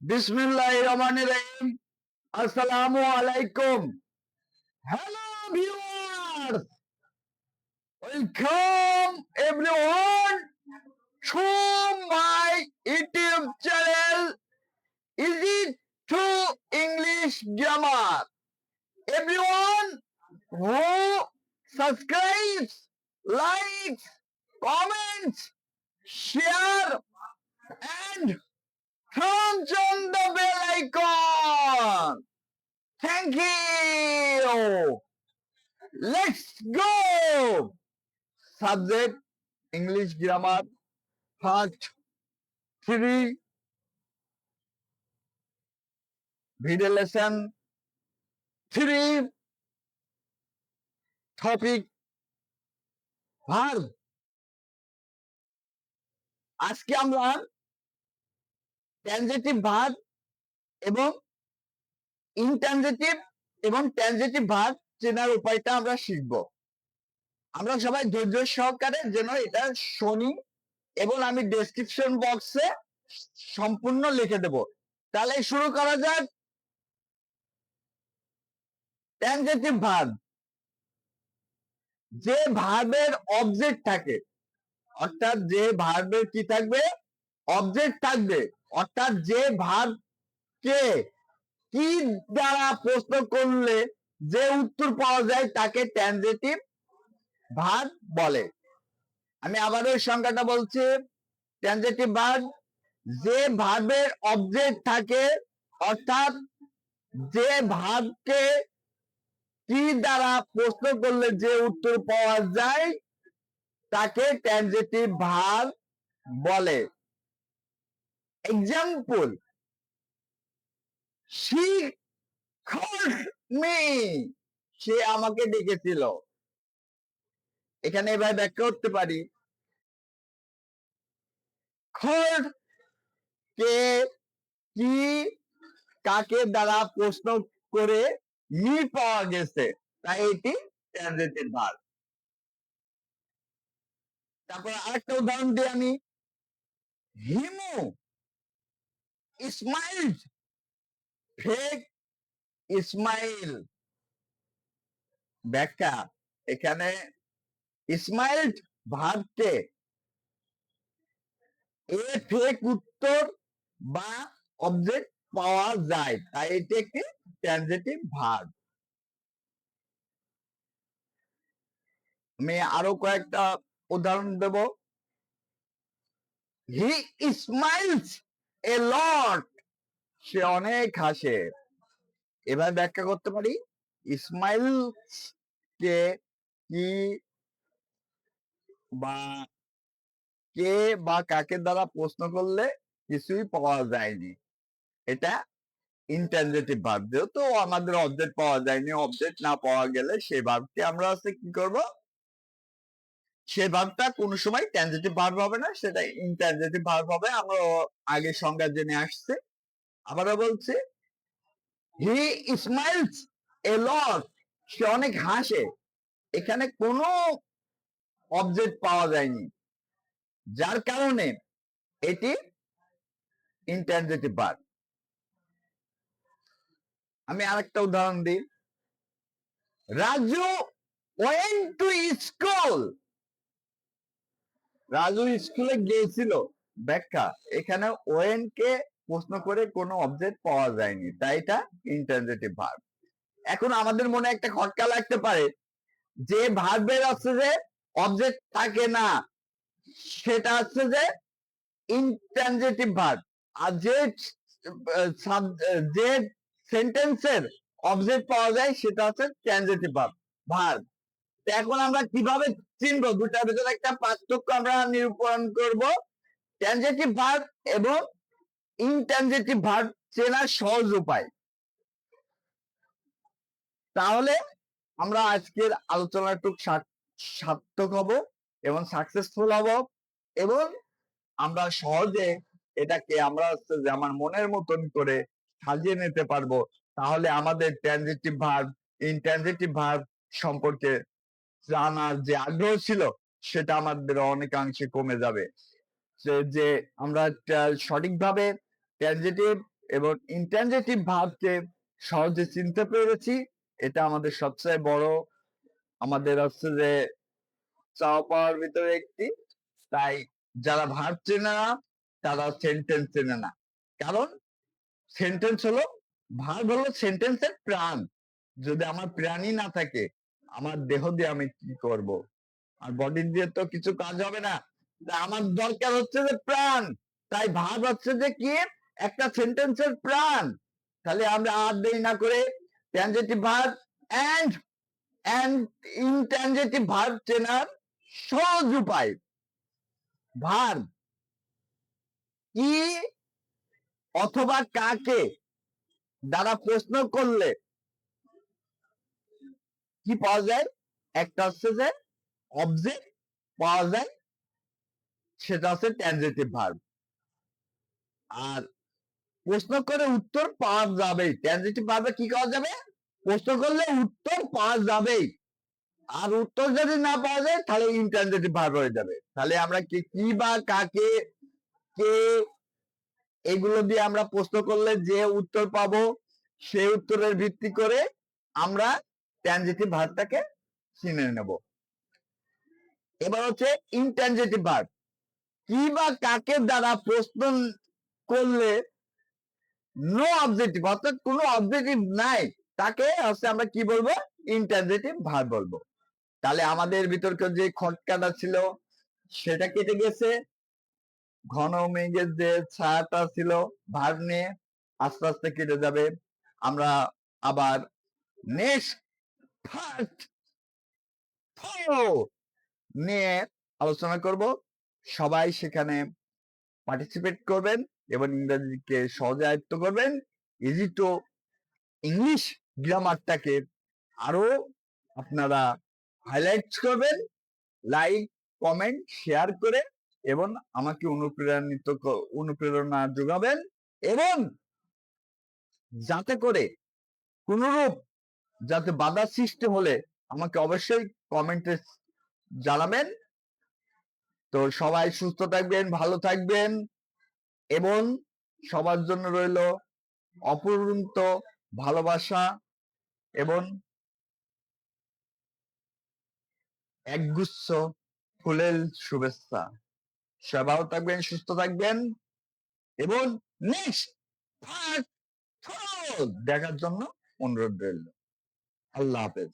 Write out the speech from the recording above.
বিসমিল্লাহ রহমান রহিম। আসসালামু আলাইকুম। Hello viewers welcome everyone to my YouTube channel easy to English grammar everyone who subscribes, likes, comments, share, and turns on the bell icon. Thank you. Let's go. Subject English grammar part three. Video lesson three. Topic verb. আজকে আমরা ট্যানজেটিভ verb এবং ইনট্যানজেটিভ এবং ট্যানজেটিভ verb চেনার উপায়টা আমরা শিখব। আমরা সবাই ধৈর্য সহকারে যেন এটা শুনি এবং আমি ডেসক্রিপশন বক্সে সম্পূর্ণ লিখে দেব। তাহলে শুরু করা যাক। ট্যানজেটিভ ভার্ব যে ভার্বের অবজেক্ট থাকে, অর্থাৎ যে ভার্বের কি থাকবে? অবজেক্ট থাকবে। অর্থাৎ যে ভার্বকে কি দ্বারা প্রশ্ন করলে যে উত্তর পাওয়া যায় তাকে ট্যানজেটিভ ভার্ব বলে। আমি আবারও এই সংখ্যাটা বলছি ট্যানজেটিভ ভার্ব যে ভার্বের অবজেক্ট থাকে, অর্থাৎ যে ভার্বকে কি দ্বারা প্রশ্ন করলে যে উত্তর পাওয়া যায় তাকে ট্যানজেটিভ ভার্ব বলে। এক্সাম্পল শি মি সে আমাকে ডেকেছিল। এখানে এবার ব্যাখ্যা করতে পারি। কে কি কাকে দ্বারা প্রশ্ন করে মি পাওয়া গেছে, তাই এটি ট্রানজিটিভ ভার্ব তারপর আরেকটা উদাহরণ দিই আমি। হিমু ইসমাইল ফেক ইসমাইল ব্যাখ্যা, এখানে ইসমাইল ভাবতে এ ফেক উত্তর বা অবজেক্ট পাওয়া যায়, তাই এটি একটি ট্রানজিটিভ ভার্ব আমি আরও কয়েকটা উদাহরণ দেব। হি স্মাইলস এ সে অনেক হাসে। এবার ব্যাখ্যা করতে পারি? ইসমাইল কে কি বা কে বা কাকে দ্বারা প্রশ্ন করলে কিছুই পাওয়া যায়নি? এটা ইনট্যানজেটিভ ভার্ব যেহেতু আমাদের অবজেক্ট পাওয়া যায়নি অবজেক্ট না পাওয়া গেলে সেই ভার্বটি আমরা হচ্ছে কি করব? সেই ভার্বটা কোন সময় ট্যানজেটিভ ভার্ব হবে না, সেটা ইনট্যানজেটিভ ভার্ব হবে, আমরা আগে সংজ্ঞা জেনে আসছে। আবারও বলছি হি স্মাইলস এ লট সে অনেক হাসে। এখানে কোনো অবজেক্ট পাওয়া যায়নি। যার কারণে এটি ইনট্যানজেটিভ ভার্ব আমি আরেকটা উদাহরণ দিই। Raju went to school Raju স্কুলে গিয়েছিল। ব্যাখ্যা, এখানে ওয়েন কে প্রশ্ন করে কোনো অবজেক্ট পাওয়া যায়নি। তাই এটা ইন্টারজেটিভ ভার্ব এখন আমাদের মনে একটা খটকা লাগতে পারে। যে ভার্বের হচ্ছে যে অবজেক্ট থাকে না, সেটা হচ্ছে যে ইনট্রানজেটিভ ভার্ব আর যে যে সেন্টেন্সের অবজেক্ট পাওয়া যায়, সেটা হচ্ছে ট্রানজেটিভ ভার্ব ভার্ব এখন আমরা কীভাবে চিনবো দুটার ভিতরে একটা পার্থক্য আমরা নিরূপণ করব। ট্রানজেটিভ ভার্ব এবং ইনট্রানজেটিভ ভার্ব চেনার সহজ উপায়। তাহলে আমরা আজকের আলোচনাটুক সার্থক হব এবং সাকসেসফুল হব এবং আমরা সহজে এটাকে আমরা হচ্ছে যে আমার মনের মতন করে সাজিয়ে নিতে পারব। তাহলে আমাদের ট্রানজিটিভ ভার্ব ইনট্রানজিটিভ ভার্ব সম্পর্কে জানার যে আগ্রহ ছিল, সেটা আমাদের অনেকাংশে কমে যাবে। যে আমরা সঠিকভাবে ট্রানজিটিভ এবং ইন্টারজেটিভ ভাবকে সহজে চিনতে পেরেছি, এটা আমাদের সবচেয়ে বড়, আমাদের হচ্ছে যে চাওয়া পাওয়ার ভিতরে একটি। তাই যারা ভাব চেনে না, তারা সেন্টেন্স চেনে না। কারণ সেন্টেন্স হলো ভাব হলো সেন্টেন্সের প্রাণ। যদি আমার প্রাণই না থাকে আমার দেহ দিয়ে আমি কি করব? আর বডি দিয়ে তো কিছু কাজ হবে না। আমার দরকার হচ্ছে যে প্রাণ। তাই ভাব হচ্ছে যে কি? একটা সেন্টেন্সের প্রাণ। তাহলে আমরা আর দেরি না করে transitive verb and and intransitive verb চেনার সহজ উপায়। ভার্ব কি? অথবা কাকে? দ্বারা প্রশ্ন করলে কি পাওয়া যায়? একটা হচ্ছে যে অবজেক্ট পাওয়া যায়, সেটা হচ্ছে ট্রানজেটিভ ভার্ব আর প্রশ্ন করে উত্তর পাওয়া যাবেই। ট্রানজিটিভ ভাবে কি করা যাবে? প্রশ্ন করলে উত্তর পাওয়া যাবেই। আর উত্তর যদি না পাওয়া যায়, তাহলে ইনট্রানজিটিভ ভার্ব হয়ে যাবে। তাহলে আমরা কি কি বা কাকে, কে, এগুলো দিয়ে আমরা প্রশ্ন করলে যে উত্তর পাবো সেই উত্তরের ভিত্তি করে আমরা ট্রানজিটিভ ভার্বটাকে চিনে নেব। এবার হচ্ছে ইনট্রানজিটিভ ভার্ব কি বা কাকে দ্বারা প্রশ্ন করলে নো অবজেক্টিভ অর্থাৎ কোনো অবজেক্টিভ নাই, তাকে হচ্ছে আমরা কি বলব? ইন্টারজেটিভ ভার বলব। তাহলে আমাদের বিতর্ক যে খটকাটা ছিল, সেটা কেটে গেছে। ঘন মেঘের যে ছায়াটা ছিল ভার নিয়ে আস্তে আস্তে কেটে যাবে। আমরা আবার নেক্সট নিয়ে আলোচনা করব। সবাই সেখানে পার্টিসিপেট করবেন এবং ইংরেজিকে সহজে আয়ত্ত করবেন। ইজি টু ইংলিশ গ্রামারটাকে আরও আপনারা হাইলাইট করবেন। লাইক কমেন্ট শেয়ার করে এবং আমাকে অনুপ্রেরণিত অনুপ্রেরণা যোগাবেন এবং যাতে করে কোনরূপ যাতে বাধা সৃষ্টি হলে আমাকে অবশ্যই কমেন্টে জানাবেন। তো সবাই সুস্থ থাকবেন, ভালো থাকবেন এবং সবার জন্য রইল অপূর্ন্ত ভালোবাসা এবং একগুচ্ছ ফুলের শুভেচ্ছা। সবাই ভালো থাকবেন, সুস্থ থাকবেন এবং নেক্সট দেখার জন্য অনুরোধ রইল। আল্লাহ হাফেজ